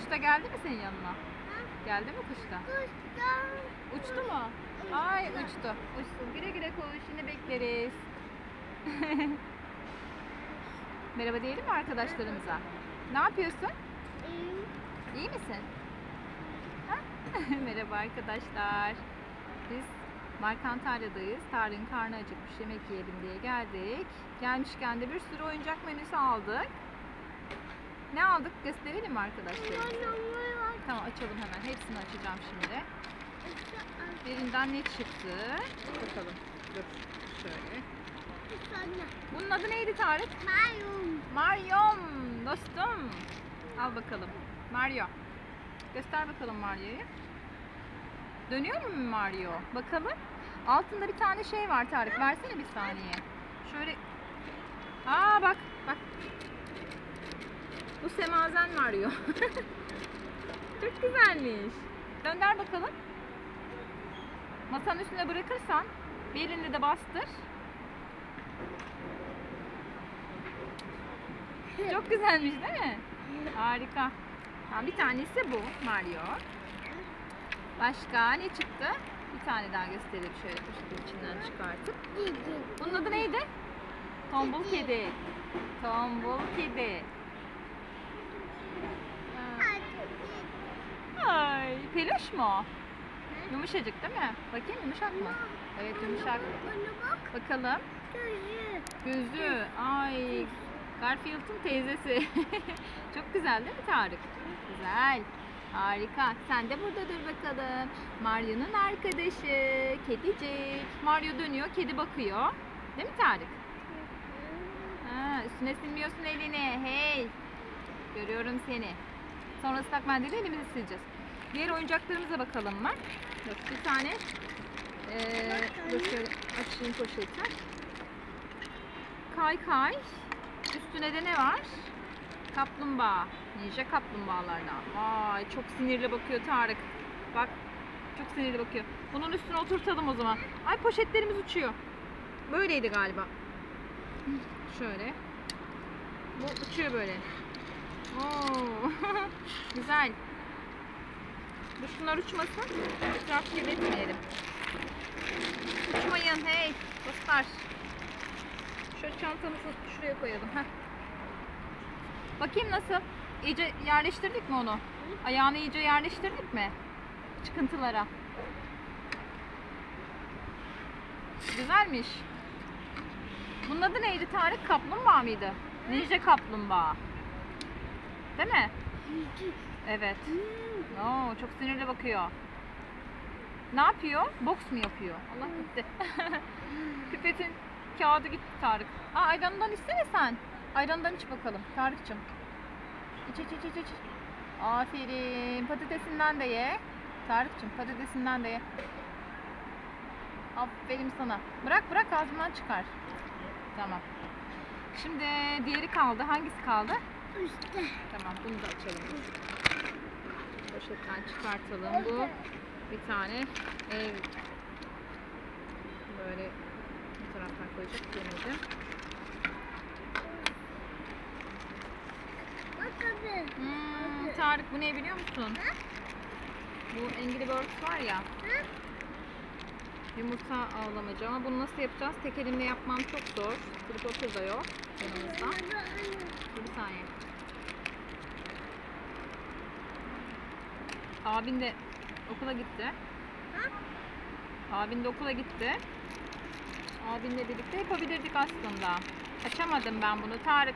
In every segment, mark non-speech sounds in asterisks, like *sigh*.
Kuş da geldi mi senin yanına? Geldi mi kuş da? Uçtu mu? Ay uçtu. Uçsun. Güle güle kuş. Yine bekleriz. *laughs* Merhaba diyelim mi arkadaşlarımıza? Ne yapıyorsun? İyi misin? Ha? *laughs* Merhaba arkadaşlar. Biz Markantalya'dayız. Tarık'ın karnı acıkmış yemek yiyelim diye geldik. Gelmişken de bir sürü oyuncak menüsü aldık. Ne aldık gösterelim mi arkadaşlar? Tamam açalım hemen. Hepsini açacağım şimdi. Birinden ne çıktı? Bakalım. Dur. Şöyle. Bunun adı neydi Tarık? Maryom dostum. Al bakalım. Mario. Göster bakalım Mario'yu. Dönüyor mu Mario? Bakalım. Altında bir tane şey var Tarık. Versene bir saniye. Şöyle. Aa bak bak. Bu semazen Mario. *laughs* Çok güzelmiş. Dönder bakalım. Masanın üstüne bırakırsan bir elini de bastır. Çok güzelmiş değil mi? Harika. Ha, bir tanesi bu Mario. Başka ne çıktı? Bir tane daha göstereyim şöyle poşetin içinden çıkartıp. Bunun adı neydi? Tombul kedi. Tombul kedi. Ha, Ay, peluş mu? o? Yumuşacık değil mi? Bakayım yumuşak mı? Evet yumuşak. Bakalım. Gözü. Ay. Garfield'ın teyzesi. *laughs* Çok güzel değil mi Tarık? Güzel. Harika. Sen de burada dur bakalım. Mario'nun arkadaşı. Kedicik. Mario dönüyor. Kedi bakıyor. Değil mi Tarık? Ha, üstüne silmiyorsun elini. Hey. Görüyorum seni. Sonra ıslak mendille elimizi sileceğiz. Diğer oyuncaklarımıza bakalım mı? Yok, bir tane ee, şöyle açayım poşeti. Kay kay. Üstüne de ne var? Kaplumbağa. Ninja kaplumbağalardan. Vay çok sinirli bakıyor Tarık. Bak çok sinirli bakıyor. Bunun üstüne oturtalım o zaman. Ay poşetlerimiz uçuyor. Böyleydi galiba. Şöyle. Bu uçuyor böyle. Oo. *laughs* Güzel. Dur şunlar uçmasın. Etraf kirletmeyelim. Uçmayın hey dostlar. Şu çantamızı şuraya koyalım. Heh. Bakayım nasıl? İyice yerleştirdik mi onu? Ayağını iyice yerleştirdik mi? Çıkıntılara. Güzelmiş. Bunun adı neydi Tarık? Kaplumbağa mıydı? Ninja kaplumbağa. Değil mi? Evet. Oo, çok sinirli bakıyor. Ne yapıyor? Boks mu yapıyor? Allah gitti. *laughs* Pipetin kağıdı gitti Tarık. Aa ayranından içsene sen. Ayrandan iç bakalım Tarık'cığım. İç iç iç iç iç. Aferin. Patatesinden de ye. Tarık'cığım patatesinden de ye. Aferin sana. Bırak bırak ağzından çıkar. Tamam. Şimdi diğeri kaldı. Hangisi kaldı? Tamam bunu da açalım. Poşetten çıkartalım. Bu bir tane ev böyle bu taraftan koyacak demeyeceğim. Hmm, Tarık bu ne biliyor musun? Bu Angry Birds var ya. Yumurta avlamacı ama bunu nasıl yapacağız? Tek elimle yapmam çok zor. Tripod da yok yanımızda. Bir saniye. Abin de okula gitti. Abin de okula gitti. Abinle birlikte yapabilirdik aslında. Açamadım ben bunu. Tarık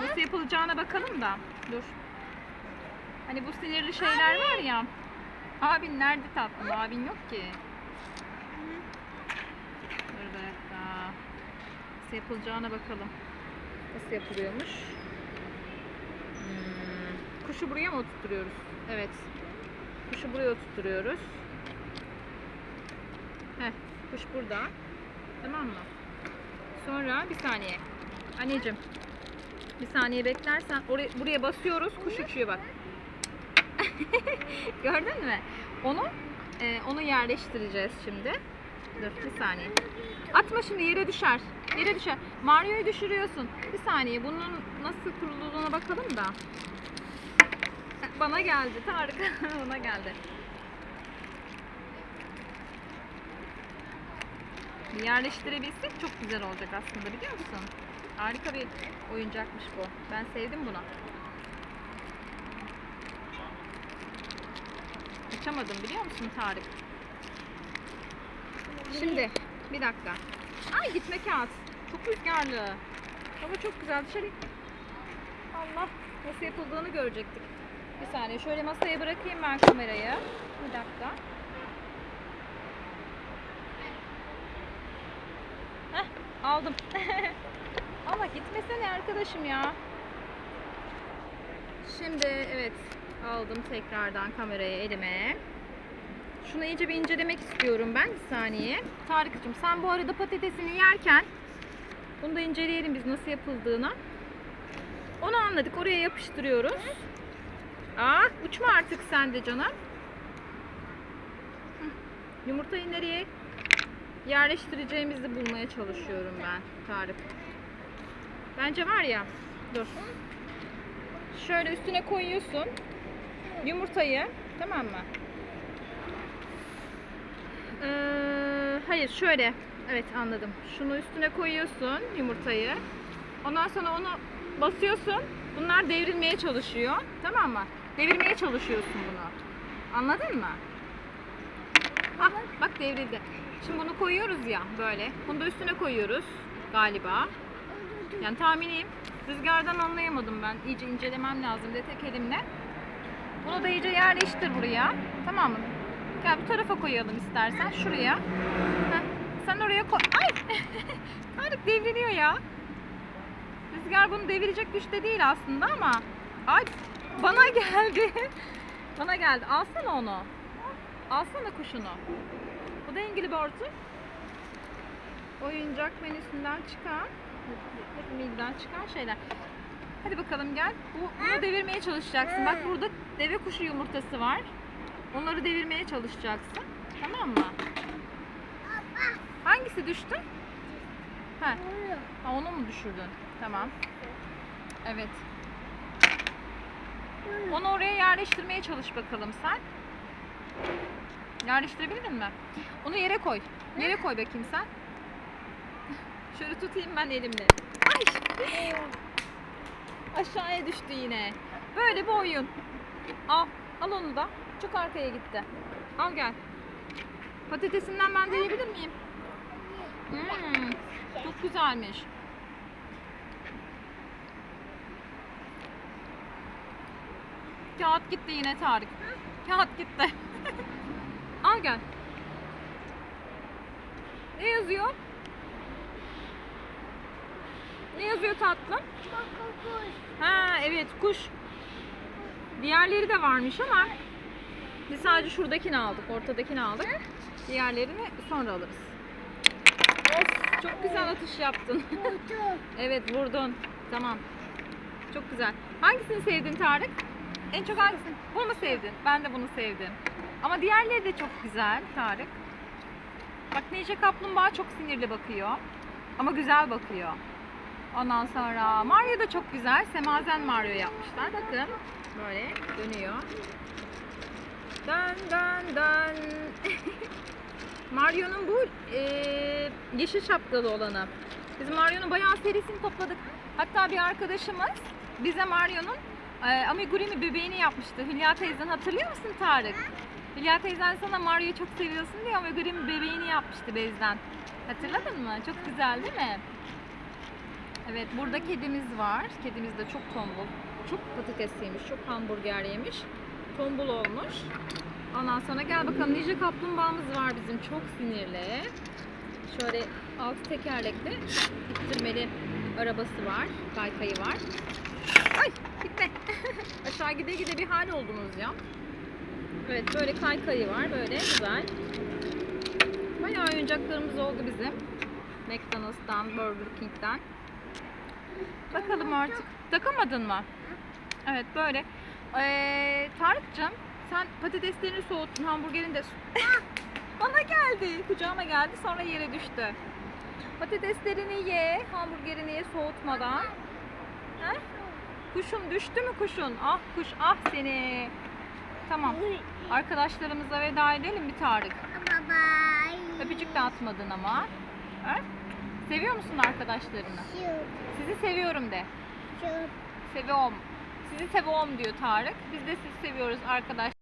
nasıl yapılacağına bakalım da. Dur. Hani bu sinirli şeyler var ya. Abin nerede tatlım? Abin yok ki. Dur bir dakika. Nasıl yapılacağına bakalım. Nasıl yapılıyormuş? Kuşu buraya mı oturtuyoruz? Evet. Kuşu buraya oturtuyoruz. Heh, kuş burada. Tamam mı? Sonra bir saniye. Anneciğim. Bir saniye beklersen oraya, buraya basıyoruz. Kuş uçuyor bak. *laughs* Gördün mü? Onu e, onu yerleştireceğiz şimdi. Dur bir saniye. Atma şimdi yere düşer. Yere düşer. Mario'yu düşürüyorsun. Bir saniye bunun nasıl kurulduğuna bakalım da. Bana geldi Tarık. *laughs* Bana geldi. Yerleştirebilsek çok güzel olacak aslında biliyor musun? Harika bir oyuncakmış bu. Ben sevdim bunu. Açamadım biliyor musun Tarık? Şimdi bir dakika. Ay gitme kağıt. Çok rüzgarlı. Hava çok güzel. Dışarı Allah nasıl yapıldığını görecektik. Bir saniye şöyle masaya bırakayım ben kamerayı. Bir dakika. Heh, aldım. *laughs* Ama gitmesene arkadaşım ya. Şimdi evet aldım tekrardan kamerayı elime. Şunu iyice bir incelemek istiyorum ben bir saniye. Tarık'cığım sen bu arada patatesini yerken bunu da inceleyelim biz nasıl yapıldığını. Onu anladık. Oraya yapıştırıyoruz. Aa, uçma artık sen de canım. Yumurtayı nereye yerleştireceğimizi bulmaya çalışıyorum ben Tarık. Bence var ya. Dur. Şöyle üstüne koyuyorsun. Yumurtayı. Tamam mı? Ee, hayır şöyle. Evet anladım. Şunu üstüne koyuyorsun yumurtayı. Ondan sonra onu basıyorsun. Bunlar devrilmeye çalışıyor. Tamam mı? Devirmeye çalışıyorsun bunu. Anladın mı? Ah bak devrildi. Şimdi bunu koyuyoruz ya böyle. Bunu da üstüne koyuyoruz galiba. Yani tahminiyim. Rüzgardan anlayamadım ben. İyice incelemem lazım de tek elimle. Bunu da iyice yerleştir buraya. Tamam mı? Gel bu tarafa koyalım istersen. Şuraya. Heh, Sen oraya koy. Ay! *laughs* Tarık devriliyor ya. Rüzgar bunu devirecek güçte değil aslında ama. Ay bana geldi. *laughs* bana geldi. Alsana onu. Alsana kuşunu. Bu da İngilizce Oyuncak menüsünden çıkan, menüden çıkan şeyler. Hadi bakalım gel. Bu, bunu devirmeye çalışacaksın. Bak burada deve kuşu yumurtası var. Onları devirmeye çalışacaksın. Tamam mı? Hangisi düştü? Ha, ha onu mu düşürdün? Tamam. Evet. Onu oraya yerleştirmeye çalış bakalım sen. Yerleştirebildin mi? Onu yere koy. Yere koy bakayım sen. Şöyle tutayım ben elimle. Ay! Aşağıya düştü yine. Böyle bir oyun. Al. Al onu da. Çok arkaya gitti. Al gel. Patatesinden ben deneyebilir miyim? Hmm, çok güzelmiş. Kağıt gitti yine Tarık. Kağıt gitti. *laughs* Al gel. Ne yazıyor? Ne yazıyor tatlım? Ha evet kuş. Diğerleri de varmış ama biz sadece şuradakini aldık, ortadakini aldık. Diğerlerini sonra alırız. Of çok güzel atış yaptın. *laughs* evet vurdun. Tamam. Çok güzel. Hangisini sevdin Tarık? En çok hangisini? Bunu mu sevdin? Ben de bunu sevdim. Ama diğerleri de çok güzel Tarık. Bak Ninja Kaplumbağa çok sinirli bakıyor. Ama güzel bakıyor. Ondan sonra Mario da çok güzel. Semazen Mario yapmışlar. Bakın böyle dönüyor. Dön dön dön. *laughs* Mario'nun bu eee, yeşil şapkalı olanı. Biz Mario'nun bayağı serisini topladık. Hatta bir arkadaşımız bize Mario'nun eee amigurumi bebeğini yapmıştı. Hülya teyzen hatırlıyor musun Tarık? Hülya teyzen sana Mario'yu çok seviyorsun diye amigurumi bebeğini yapmıştı bezden. Hatırladın mı? Çok güzel değil mi? Evet burada kedimiz var. Kedimiz de çok tombul. Çok patates yemiş, çok hamburger yemiş. Tombul olmuş. Ondan sonra gel bakalım Ninja kaplumbağamız var bizim çok sinirli. Şöyle altı tekerlekli ittirmeli arabası var. Kaykayı var. Ay gitme. *laughs* Aşağı gide gide bir hal oldunuz ya. Evet böyle kaykayı var böyle güzel. Bayağı oyuncaklarımız oldu bizim. McDonald's'tan, Burger King'den. Bakalım artık. Takamadın mı? Evet böyle. Ee, Tarık'cığım sen patateslerini soğuttun, hamburgerini de... *laughs* Bana geldi, kucağıma geldi sonra yere düştü. Patateslerini ye, hamburgerini ye soğutmadan. Ha? Kuşun düştü mü kuşun? Ah kuş ah seni. Tamam. Arkadaşlarımıza veda edelim bir Tarık. Bye bye. Öpücük de atmadın ama. Ha? Seviyor musun arkadaşlarını? Sizi seviyorum de. Seviyorum. Sizi seviyorum diyor Tarık. Biz de sizi seviyoruz arkadaş.